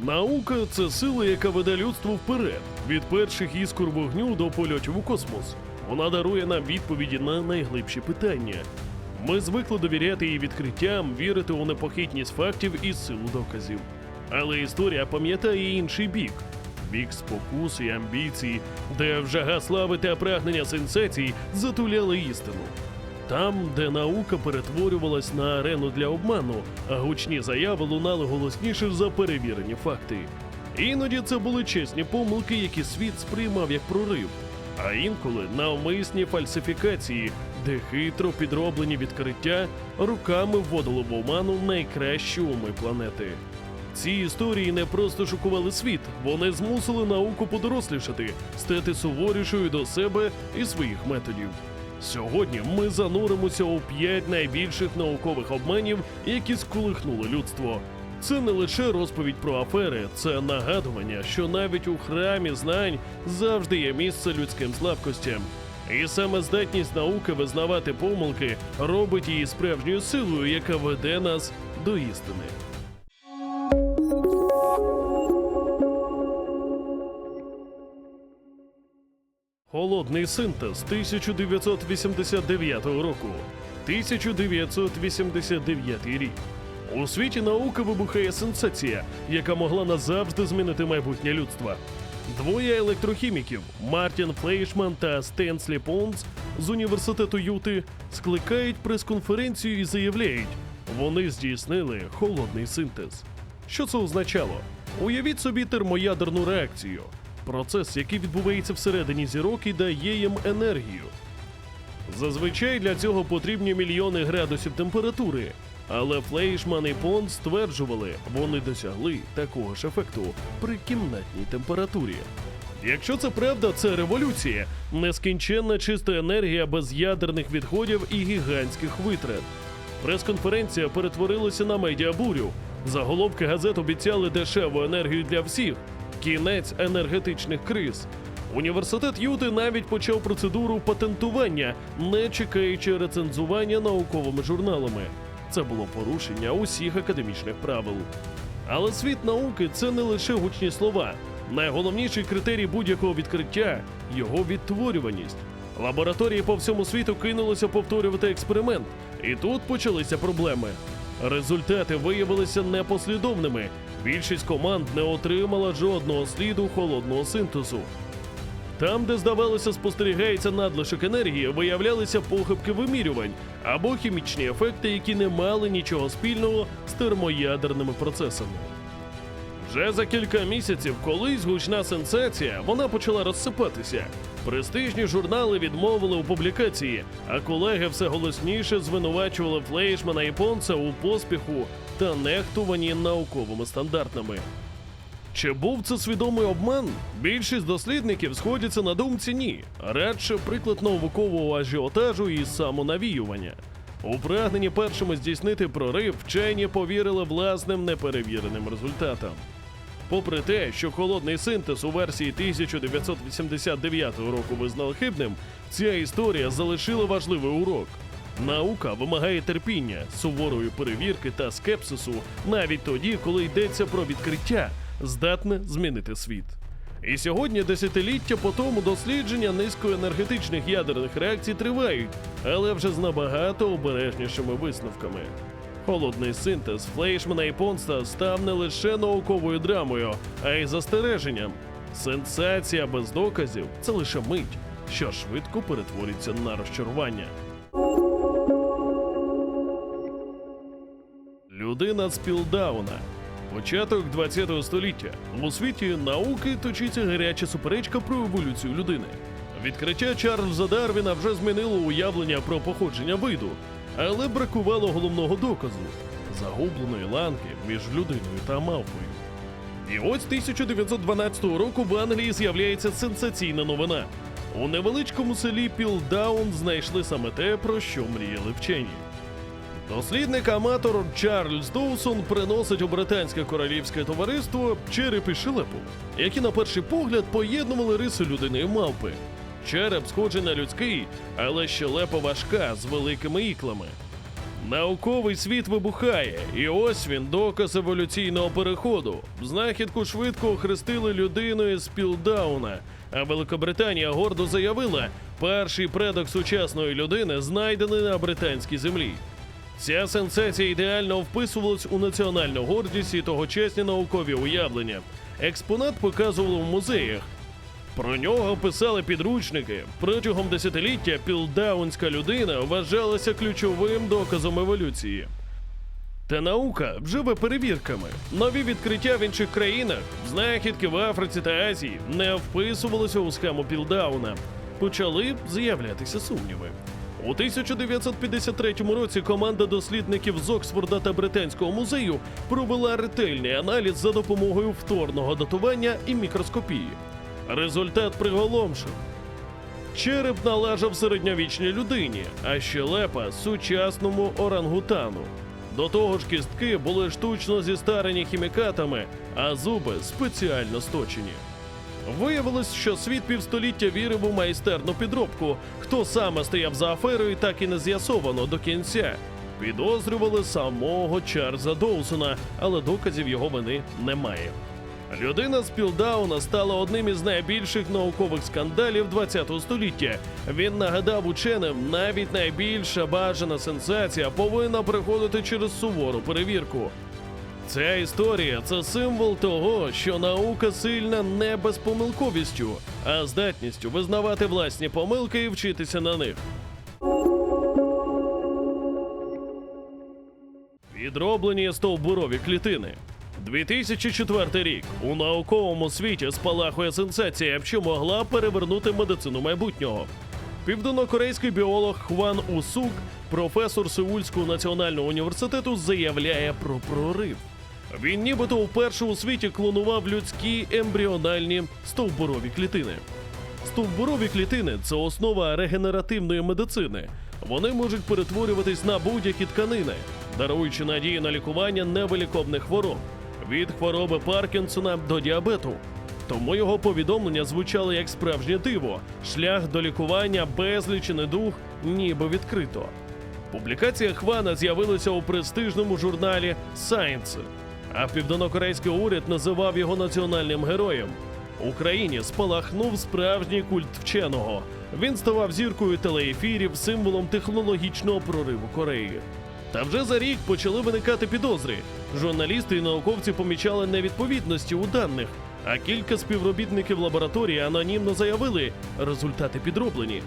Наука це сила, яка веде людство вперед, від перших іскор вогню до польотів у космос. Вона дарує нам відповіді на найглибші питання. Ми звикли довіряти її відкриттям, вірити у непохитність фактів і силу доказів. Але історія пам'ятає інший бік бік спокус і амбіцій, де вже слави та прагнення сенсацій затуляли істину. Там, де наука перетворювалась на арену для обману, а гучні заяви лунали голосніше за перевірені факти. Іноді це були чесні помилки, які світ сприймав як прорив, а інколи навмисні фальсифікації, де хитро підроблені відкриття руками вводили в оману найкращі уми планети. Ці історії не просто шокували світ, вони змусили науку подорослішати, стати суворішою до себе і своїх методів. Сьогодні ми зануримося у п'ять найбільших наукових обманів, які сколихнули людство. Це не лише розповідь про афери, це нагадування, що навіть у храмі знань завжди є місце людським слабкостям. І саме здатність науки визнавати помилки робить її справжньою силою, яка веде нас до істини. Холодний синтез 1989 року. 1989 рік. У світі науки вибухає сенсація, яка могла назавжди змінити майбутнє людства. Двоє електрохіміків Мартін Флейшман та Стенслі Понс з університету Юти скликають прес-конференцію і заявляють, вони здійснили холодний синтез. Що це означало? Уявіть собі термоядерну реакцію. Процес, який відбувається всередині зірок і дає їм енергію. Зазвичай для цього потрібні мільйони градусів температури. Але Флейшман і Понт стверджували, вони досягли такого ж ефекту при кімнатній температурі. Якщо це правда, це революція, нескінченна чиста енергія без ядерних відходів і гігантських витрат. Прес-конференція перетворилася на медіабурю. Заголовки газет обіцяли дешеву енергію для всіх, кінець енергетичних криз. Університет Юти навіть почав процедуру патентування, не чекаючи рецензування науковими журналами. Це було порушення усіх академічних правил. Але світ науки це не лише гучні слова. Найголовніший критерій будь-якого відкриття його відтворюваність. Лабораторії по всьому світу кинулися повторювати експеримент, і тут почалися проблеми. Результати виявилися непослідовними. Більшість команд не отримала жодного сліду холодного синтезу. Там, де здавалося, спостерігається надлишок енергії, виявлялися похибки вимірювань або хімічні ефекти, які не мали нічого спільного з термоядерними процесами. Вже за кілька місяців колись гучна сенсація вона почала розсипатися. Престижні журнали відмовили у публікації, а колеги все голосніше звинувачували Флейшмана і Понца у поспіху та нехтуванні науковими стандартами. Чи був це свідомий обман? Більшість дослідників сходяться на думці ні, радше приклад наукового ажіотажу і самонавіювання. У прагненні першими здійснити прорив вчені повірили власним неперевіреним результатам. Попри те, що холодний синтез у версії 1989 року визнали хибним, ця історія залишила важливий урок. Наука вимагає терпіння, суворої перевірки та скепсису навіть тоді, коли йдеться про відкриття, здатне змінити світ. І сьогодні, десятиліття по тому, дослідження низькоенергетичних ядерних реакцій тривають, але вже з набагато обережнішими висновками. Холодний синтез Флейшмана і Понста став не лише науковою драмою, а й застереженням. Сенсація без доказів це лише мить, що швидко перетвориться на розчарування. Людина з Пілдауна. Початок 20 століття. У світі науки точиться гаряча суперечка про еволюцію людини. Відкриття Чарльза Дарвіна вже змінило уявлення про походження виду, але бракувало головного доказу загубленої ланки між людиною та мавпою. І ось 1912 року в Англії з'являється сенсаційна новина. У невеличкому селі Пілдаун знайшли саме те, про що мріяли вчені. Дослідник-аматор Чарльз Доусон приносить у британське королівське товариство череп і шелепу, які на перший погляд поєднували риси людини і мавпи. Череп схожий на людський, але щелепа важка з великими іклами. Науковий світ вибухає, і ось він доказ еволюційного переходу. Знахідку швидко охрестили людиною з Пілдауна, а Великобританія гордо заявила, перший предок сучасної людини знайдений на британській землі. Ця сенсація ідеально вписувалась у національну гордість і тогочасні наукові уявлення. Експонат показували в музеях. Про нього писали підручники. Протягом десятиліття пілдаунська людина вважалася ключовим доказом еволюції. Та наука живе перевірками. Нові відкриття в інших країнах, знахідки в Африці та Азії не вписувалися у схему Пілдауна. Почали з'являтися сумніви. У 1953 році команда дослідників з Оксфорда та Британського музею провела ретельний аналіз за допомогою вторного датування і мікроскопії. Результат приголомшив. Череп належав середньовічній людині, а щелепа сучасному орангутану. До того ж, кістки були штучно зістарені хімікатами, а зуби спеціально сточені. Виявилось, що світ півстоліття вірив у майстерну підробку. Хто саме стояв за аферою, так і не з'ясовано до кінця. Підозрювали самого Чарльза Доусона, але доказів його вини немає. Людина з Пілдауна стала одним із найбільших наукових скандалів ХХ століття. Він нагадав ученим, навіть найбільша бажана сенсація повинна приходити через сувору перевірку. Ця історія це символ того, що наука сильна не безпомилковістю, а здатністю визнавати власні помилки і вчитися на них. Відроблені стовбурові клітини. 2004 рік у науковому світі спалахує сенсація, що могла перевернути медицину майбутнього. Південнокорейський біолог Хван Усук, професор Сеульського національного університету, заявляє про прорив. Він нібито вперше у світі клонував людські ембріональні стовбурові клітини. Стовбурові клітини це основа регенеративної медицини. Вони можуть перетворюватись на будь-які тканини, даруючи надії на лікування невиліковних хвороб від хвороби Паркінсона до діабету. Тому його повідомлення звучали як справжнє диво, шлях до лікування безліч недуг ніби відкрито. Публікація Хвана з'явилася у престижному журналі Science, а південнокорейський уряд називав його національним героєм. Україні спалахнув справжній культ вченого. Він ставав зіркою телеефірів, символом технологічного прориву Кореї. Та вже за рік почали виникати підозри. Журналісти і науковці помічали невідповідності у даних, а кілька співробітників лабораторії анонімно заявили, результати підроблені.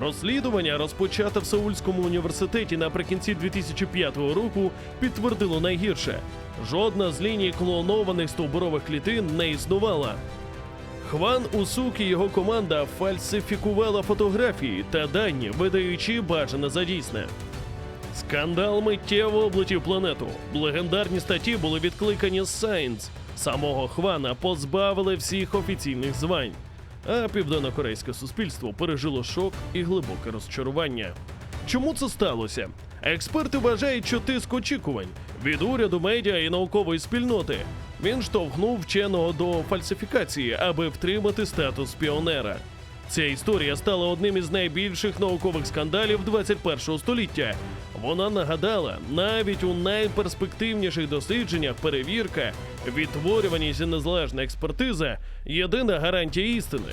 Розслідування, розпочате в Сеульському університеті наприкінці 2005 року, підтвердило найгірше: жодна з ліній клонованих стовбурових клітин не існувала. Хван Усук і його команда фальсифікувала фотографії та дані, видаючи бажане за дійсне. Скандал миттєво облетів планету. Легендарні статті були відкликані з Science. Самого Хвана позбавили всіх офіційних звань. А південнокорейське суспільство пережило шок і глибоке розчарування. Чому це сталося? Експерти вважають, що тиск очікувань від уряду, медіа і наукової спільноти. Він штовхнув вченого до фальсифікації, аби втримати статус піонера. Ця історія стала одним із найбільших наукових скандалів 21 століття. Вона нагадала, навіть у найперспективніших дослідженнях перевірка, відтворюваність і незалежна експертиза єдина гарантія істини.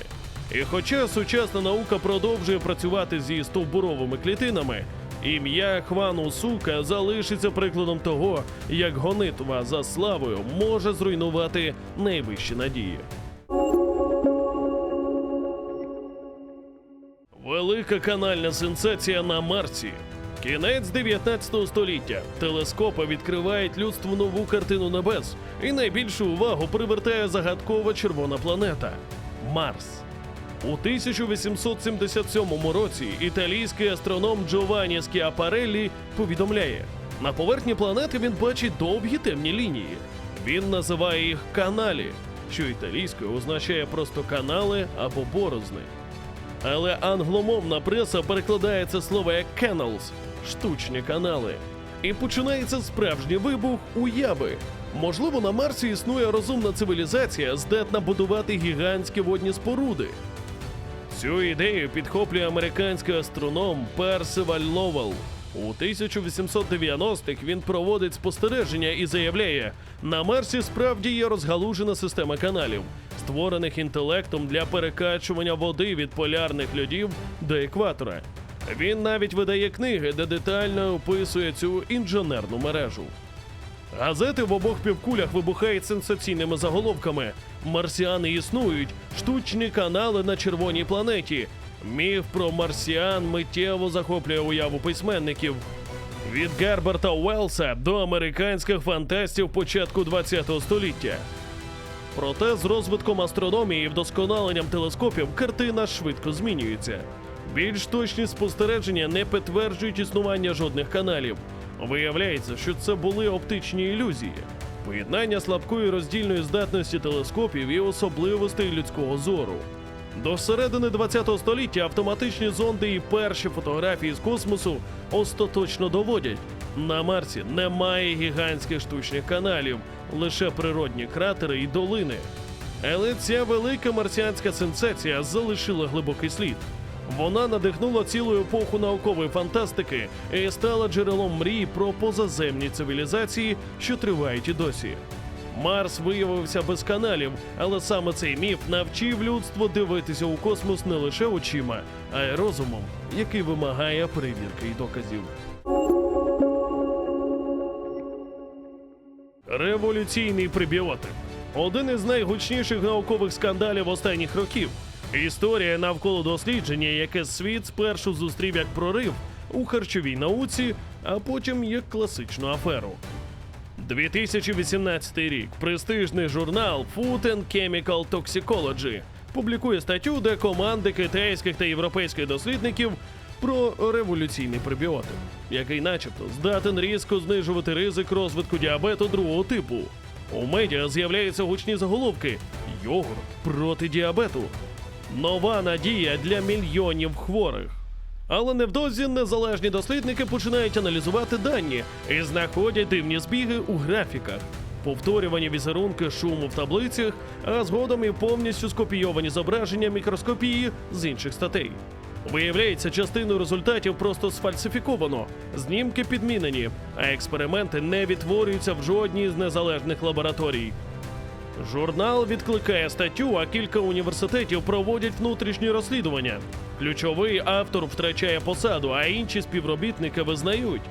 І хоча сучасна наука продовжує працювати зі стовбуровими клітинами, ім'я Хвану Сука залишиться прикладом того, як гонитва за славою може зруйнувати найвищі надії. Велика канальна сенсація на Марсі. Кінець 19 століття. Телескопи відкривають людству нову картину небес, і найбільшу увагу привертає загадкова червона планета Марс. У 1877 році італійський астроном Джованні Скіапареллі повідомляє: на поверхні планети він бачить довгі темні лінії. Він називає їх каналі, що італійською означає просто канали або борозни. Але англомовна преса перекладає це слово як «kennels» – штучні канали. І починається справжній вибух уяви. Можливо, на Марсі існує розумна цивілізація, здатна будувати гігантські водні споруди. Цю ідею підхоплює американський астроном Персиваль Ловел. У 1890-х він проводить спостереження і заявляє: на Марсі справді є розгалужена система каналів, створених інтелектом для перекачування води від полярних льодів до екватора. Він навіть видає книги, де детально описує цю інженерну мережу. Газети в обох півкулях вибухають сенсаційними заголовками. Марсіани існують, штучні канали на червоній планеті. Міф про марсіан миттєво захоплює уяву письменників. Від Герберта Уелса до американських фантастів початку ХХ століття. Проте з розвитком астрономії і вдосконаленням телескопів картина швидко змінюється. Більш точні спостереження не підтверджують існування жодних каналів. Виявляється, що це були оптичні ілюзії, поєднання слабкої роздільної здатності телескопів і особливостей людського зору. До середини ХХ століття автоматичні зонди і перші фотографії з космосу остаточно доводять: на Марсі немає гігантських штучних каналів, лише природні кратери і долини. Але ця велика марсіанська сенсація залишила глибокий слід. Вона надихнула цілу епоху наукової фантастики і стала джерелом мрій про позаземні цивілізації, що тривають і досі. Марс виявився без каналів, але саме цей міф навчив людство дивитися у космос не лише очима, а й розумом, який вимагає перевірки і доказів. Революційний прибіотик один із найгучніших наукових скандалів останніх років. Історія навколо дослідження, яке світ спершу зустрів як прорив у харчовій науці, а потім як класичну аферу. 2018 рік престижний журнал Food and Chemical Toxicology публікує статтю, де команди китайських та європейських дослідників про революційний пребіотик, який, начебто, здатен різко знижувати ризик розвитку діабету другого типу. У медіа з'являються гучні заголовки: йогурт проти діабету. Нова надія для мільйонів хворих. Але невдовзі незалежні дослідники починають аналізувати дані і знаходять дивні збіги у графіках, повторювані візерунки шуму в таблицях, а згодом і повністю скопійовані зображення мікроскопії з інших статей. Виявляється, частину результатів просто сфальсифіковано, знімки підмінені, а експерименти не відтворюються в жодній з незалежних лабораторій. Журнал відкликає статтю, а кілька університетів проводять внутрішні розслідування. Ключовий автор втрачає посаду, а інші співробітники визнають.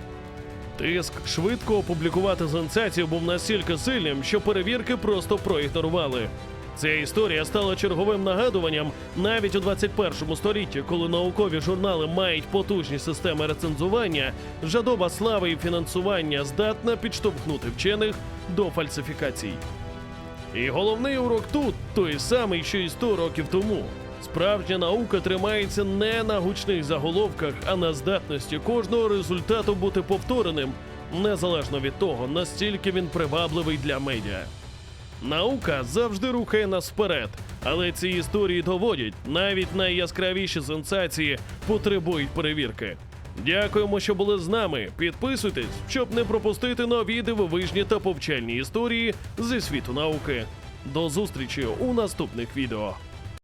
Тиск швидко опублікувати сенсацію був настільки сильним, що перевірки просто проігнорували. Ця історія стала черговим нагадуванням навіть у 21 столітті, коли наукові журнали мають потужні системи рецензування, жадоба слави і фінансування здатна підштовхнути вчених до фальсифікацій. І головний урок тут той самий, що і 100 років тому. Справжня наука тримається не на гучних заголовках, а на здатності кожного результату бути повтореним, незалежно від того, настільки він привабливий для медіа. Наука завжди рухає нас вперед, але ці історії доводять, навіть найяскравіші сенсації потребують перевірки. Дякуємо, що були з нами. Підписуйтесь, щоб не пропустити нові дивовижні та повчальні історії зі світу науки. До зустрічі у наступних відео.